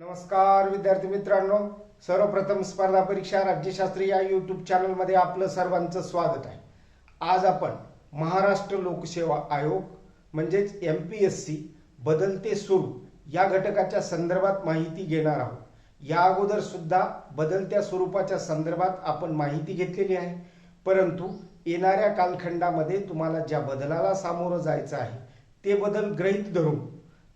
नमस्कार विद्यार्थी मित्रांनो. सर्वप्रथम स्पर्धा परीक्षा राज्यशास्त्री या यूट्यूब चॅनलमध्ये आपलं सर्वांचं स्वागत आहे. आज आपण महाराष्ट्र लोकसेवा आयोग म्हणजेच एम पी एस सी बदलते स्वरूप या घटकाच्या संदर्भात माहिती घेणार आहोत. या अगोदर सुद्धा बदलत्या स्वरूपाच्या संदर्भात आपण माहिती घेतलेली आहे. परंतु येणाऱ्या कालखंडामध्ये तुम्हाला ज्या बदलाला सामोरं जायचं आहे ते बदल ग्रहीत धरून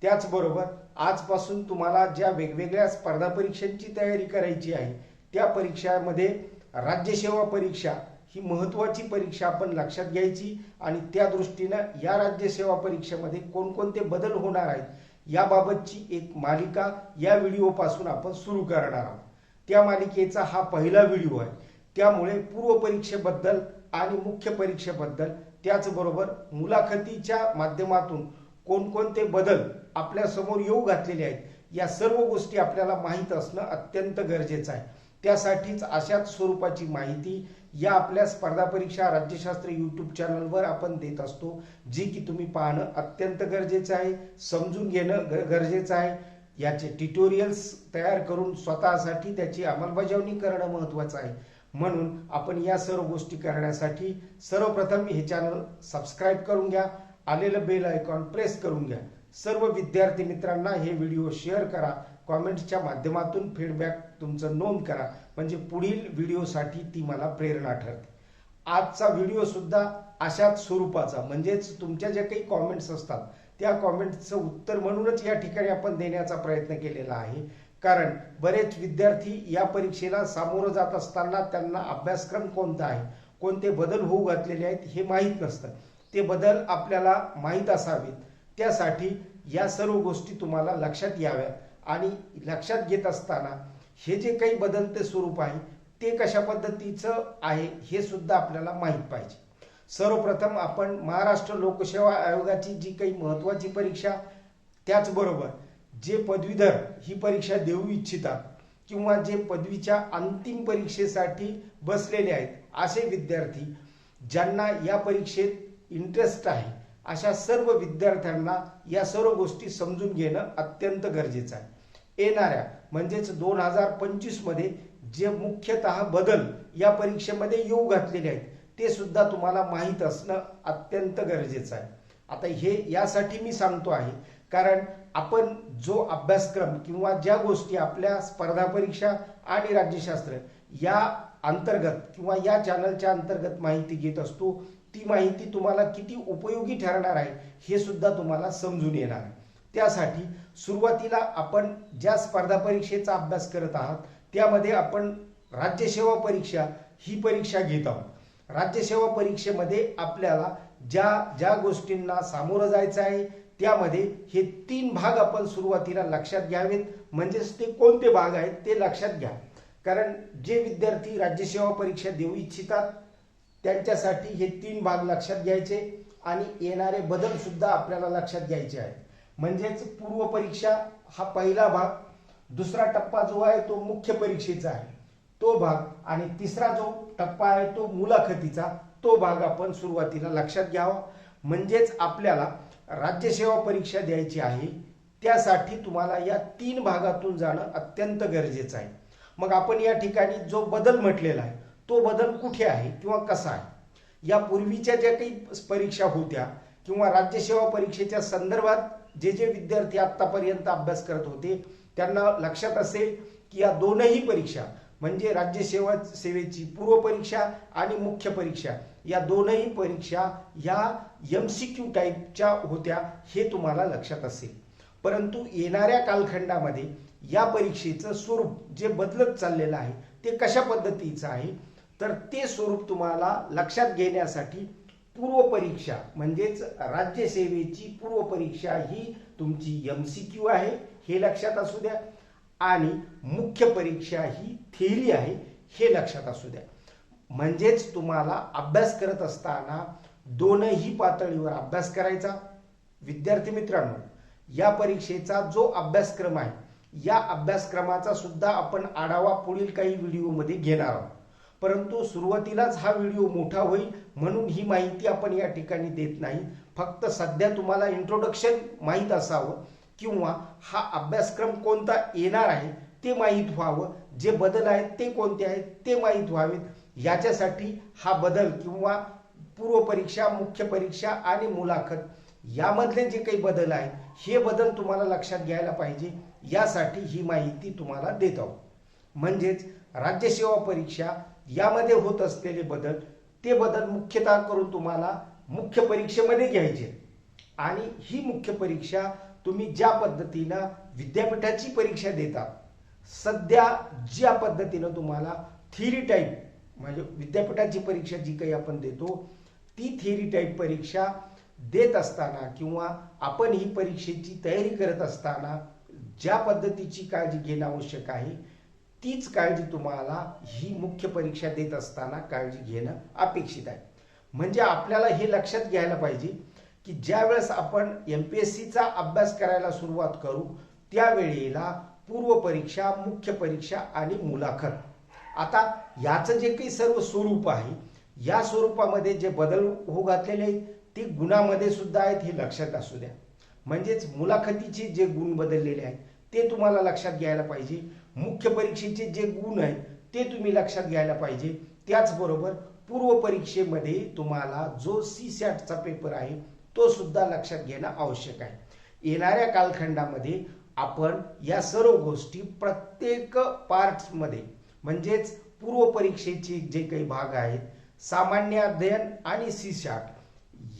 त्याचबरोबर आजपासून तुम्हाला ज्या वेगवेगळ्या स्पर्धा परीक्षांची तयारी करायची आहे त्या परीक्षामध्ये राज्यसेवा परीक्षा ही महत्त्वाची परीक्षा आपण लक्षात घ्यायची आणि त्या दृष्टीनं या राज्यसेवा परीक्षेमध्ये कोणकोणते बदल होणार आहेत याबाबतची एक मालिका या व्हिडिओपासून आपण सुरू करणार आहोत. त्या मालिकेचा हा पहिला व्हिडिओ आहे. त्यामुळे पूर्व परीक्षेबद्दल आणि मुख्य परीक्षेबद्दल त्याचबरोबर मुलाखतीच्या माध्यमातून कोणकोणते बदल आपल्यासमोर येऊ घातलेले आहेत या सर्व गोष्टी आपल्याला माहीत असणं अत्यंत गरजेचं आहे. त्यासाठीच अशाच स्वरूपाची माहिती या आपल्या स्पर्धा परीक्षा राज्यशास्त्र यूट्यूब चॅनलवर आपण देत असतो जी की तुम्ही पाहणं अत्यंत गरजेचं आहे समजून घेणं ग- गरजेचं आहे. याचे ट्युटोरियल्स तयार करून स्वतःसाठी त्याची अंमलबजावणी करणं महत्त्वाचं आहे. म्हणून आपण या सर्व गोष्टी करण्यासाठी सर्वप्रथम हे चॅनल सबस्क्राईब करून घ्या आलेलं बेल आयकॉन प्रेस करून घ्या. सर्व विद्यार्थी मित्रांना हे व्हिडिओ शेअर करा. कॉमेंट्सच्या माध्यमातून फीडबॅक तुमचं नोंद करा. म्हणजे पुढील व्हिडिओसाठी ती मला प्रेरणा ठरते. आजचा व्हिडिओ सुद्धा अशाच स्वरूपाचा. म्हणजेच तुमच्या ज्या काही कॉमेंट्स असतात त्या कॉमेंट्सचं उत्तर म्हणूनच या ठिकाणी आपण देण्याचा प्रयत्न केलेला आहे. कारण बरेच विद्यार्थी या परीक्षेला सामोरं जात असताना त्यांना अभ्यासक्रम कोणता आहे? कोणते बदल होऊ घातलेले आहेत हे माहीत नसतं. ते बदल आपल्याला माहीत असावेत. त्यासाठी या सर्व गोष्टी तुम्हाला लक्षात याव्यात. आणि लक्षात घेत असताना हे जे काही बदलते स्वरूप आहे ते कशा पद्धतीचं आहे हे सुद्धा आपल्याला माहीत पाहिजे. सर्वप्रथम आपण महाराष्ट्र लोकसेवा आयोगाची जी काही महत्त्वाची परीक्षा त्याचबरोबर जे पदवीधर ही परीक्षा देऊ इच्छितात किंवा जे पदवीच्या अंतिम परीक्षेसाठी बसलेले आहेत असे विद्यार्थी ज्यांना या परीक्षेत इंटरेस्ट आहे अशा सर्व विद्यार्थ्यांना या सर्व गोष्टी समजून घेणं अत्यंत गरजेचं आहे. येणाऱ्या म्हणजेच दोन हजार पंचवीसमध्ये जे मुख्यतः बदल या परीक्षेमध्ये येऊ घातलेले आहेत ते सुद्धा तुम्हाला माहीत असणं अत्यंत गरजेचं आहे. आता हे यासाठी मी सांगतो आहे कारण आपण जो अभ्यासक्रम किंवा ज्या गोष्टी आपल्या स्पर्धा परीक्षा आणि राज्यशास्त्र या अंतर्गत किंवा या चॅनलच्या अंतर्गत माहिती घेत असतो ती माहिती तुम्हाला किती उपयोगी ठरणार आहे हे सुद्धा तुम्हाला समजून येणार आहे. त्यासाठी सुरुवातीला आपण ज्या स्पर्धा परीक्षेचा अभ्यास करत आहात त्यामध्ये आपण राज्यसेवा परीक्षा ही परीक्षा घेत आहोत. राज्यसेवा परीक्षेमध्ये आपल्याला ज्या ज्या गोष्टींना सामोरं जायचं आहे त्यामध्ये हे तीन भाग आपण सुरुवातीला लक्षात घ्यावेत. म्हणजेच ते कोणते भाग आहेत ते लक्षात घ्या. कारण जे विद्यार्थी राज्यसेवा परीक्षा देऊ इच्छितात त्यांच्यासाठी हे तीन भाग लक्षात घ्यायचे आणि येणारे बदल सुद्धा आपल्याला लक्षात घ्यायचे आहेत. म्हणजेच पूर्व परीक्षा हा पहिला भाग दुसरा टप्पा जो आहे तो मुख्य परीक्षेचा आहे तो भाग आणि तिसरा जो टप्पा आहे तो मुलाखतीचा तो भाग आपण सुरुवातीला लक्षात घ्यावा. म्हणजेच आपल्याला राज्यसेवा परीक्षा द्यायची आहे त्यासाठी तुम्हाला या तीन भागातून जाणं अत्यंत गरजेचं आहे. मग आपण या ठिकाणी जो बदल म्हटलेला आहे तो बदल कुठे आहे किंवा कसा आहे? या पूर्वीच्या ज्या काही परीक्षा होत्या किंवा राज्यसेवा परीक्षेच्या संदर्भात जे जे विद्यार्थी आतापर्यंत अभ्यास करत होते त्यांना लक्षात असेल की या दोनही परीक्षा म्हणजे राज्यसेवा सेवेची पूर्व परीक्षा आणि मुख्य परीक्षा या दोनही परीक्षा या एम सी क्यू टाईपच्या होत्या हे तुम्हाला लक्षात असेल. परंतु येणाऱ्या कालखंडामध्ये या परीक्षेचं स्वरूप जे बदलत चाललेलं आहे ते कशा पद्धतीचं आहे? तर ते स्वरूप तुम्हाला लक्षात घेण्यासाठी पूर्व परीक्षा म्हणजेच राज्यसेवेची पूर्व परीक्षा ही तुमची एम सी क्यू आहे हे लक्षात असू द्या. आणि मुख्य परीक्षा ही थेरी आहे हे लक्षात असू द्या. म्हणजेच तुम्हाला अभ्यास करत असताना दोनही पातळीवर अभ्यास करायचा. विद्यार्थी मित्रांनो या परीक्षेचा जो अभ्यासक्रम आहे या अभ्यासक्रमाचा सुद्धा आपण आढावा पुढील काही व्हिडिओमध्ये घेणार आहोत. परंतु सुरुवातीलाच हा व्हिडिओ मोठा होईल म्हणून ही माहिती आपण या ठिकाणी देत नाही. फक्त सध्या तुम्हाला इंट्रोडक्शन माहीत असावं किंवा हा अभ्यासक्रम कोणता येणार आहे ते माहीत व्हावं जे बदल आहेत ते कोणते आहेत ते माहीत व्हावेत. याच्यासाठी हा बदल किंवा पूर्व परीक्षा मुख्य परीक्षा आणि मुलाखत यामधले जे काही बदल आहेत हे बदल तुम्हाला लक्षात घ्यायला पाहिजे. यासाठी ही माहिती तुम्हाला देत आहोत. म्हणजेच राज्यसेवा परीक्षा यामध्ये होत असलेले बदल ते बदल मुख्यतः करून तुम्हाला मुख्य परीक्षेमध्ये घ्यायचे. आणि ही मुख्य परीक्षा तुम्ही ज्या पद्धतीनं विद्यापीठाची परीक्षा देता सध्या ज्या पद्धतीनं तुम्हाला थिअरी टाईप म्हणजे विद्यापीठाची परीक्षा जी काही आपण देतो ती थिअरी टाईप परीक्षा देत असताना किंवा आपण ही परीक्षेची तयारी करत असताना ज्या पद्धतीची काळजी घेणं आवश्यक आहे तीच काळजी तुम्हाला ही मुख्य परीक्षा देत असताना काळजी घेणं अपेक्षित आहे. म्हणजे आपल्याला हे लक्षात घ्यायला पाहिजे की ज्या वेळेस आपण एम पी एस सीचा अभ्यास करायला सुरुवात करू त्यावेळेला पूर्व परीक्षा मुख्य परीक्षा आणि मुलाखत. आता याचं जे काही सर्व स्वरूप आहे या स्वरूपामध्ये जे बदल हो घातलेले आहेत ते गुणामध्ये सुद्धा आहेत हे लक्षात असू द्या. म्हणजेच मुलाखतीचे जे गुण बदललेले आहेत ते तुम्हाला लक्षात घ्यायला पाहिजे. मुख्य परीक्षेचे जे गुण आहेत ते तुम्ही लक्षात घ्यायला पाहिजे. त्याचबरोबर पूर्व परीक्षेमध्ये तुम्हाला जो सी सॅटचा पेपर आहे तो सुद्धा लक्षात घेणं आवश्यक आहे. येणाऱ्या कालखंडामध्ये आपण या सर्व गोष्टी प्रत्येक पार्ट्समध्ये म्हणजेच पूर्व परीक्षेचे जे काही भाग आहेत सामान्य अध्ययन आणि सी सॅट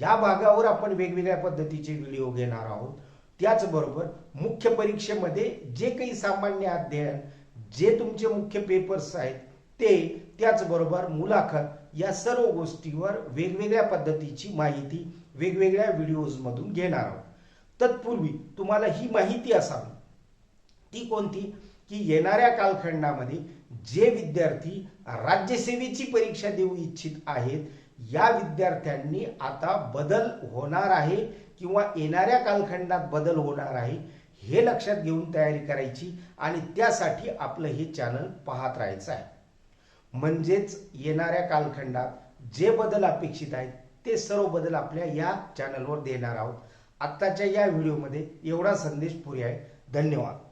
या भागावर आपण वेगवेगळ्या पद्धतीचे व्हिडिओ घेणार आहोत. त्याचबरोबर मुख्य परीक्षेमध्ये जे काही सामान्य अध्ययन जे तुमचे मुख्य पेपर्स आहेत ते त्याचबरोबर मुलाखत या सर्व गोष्टीवर वेगवेगळ्या पद्धतीची माहिती वेगवेगळ्या व्हिडिओजमधून घेणार आहोत. तत्पूर्वी तुम्हाला ही माहिती असावी. ती कोणती? की येणाऱ्या कालखंडामध्ये जे विद्यार्थी राज्यसेवेची परीक्षा देऊ इच्छित आहेत या विद्यार्थ्यांनी आता बदल होणार आहे किंवा येणाऱ्या कालखंडात बदल होणार आहे हे लक्षात घेऊन तयारी करायची आणि त्यासाठी आपलं हे चॅनल पाहत राहायचं आहे. म्हणजेच येणाऱ्या कालखंडात जे बदल अपेक्षित आहेत ते सर्व बदल आपल्या या चॅनलवर देणार आहोत. आत्ताच्या या व्हिडिओमध्ये एवढा संदेश पुरे आहे. धन्यवाद.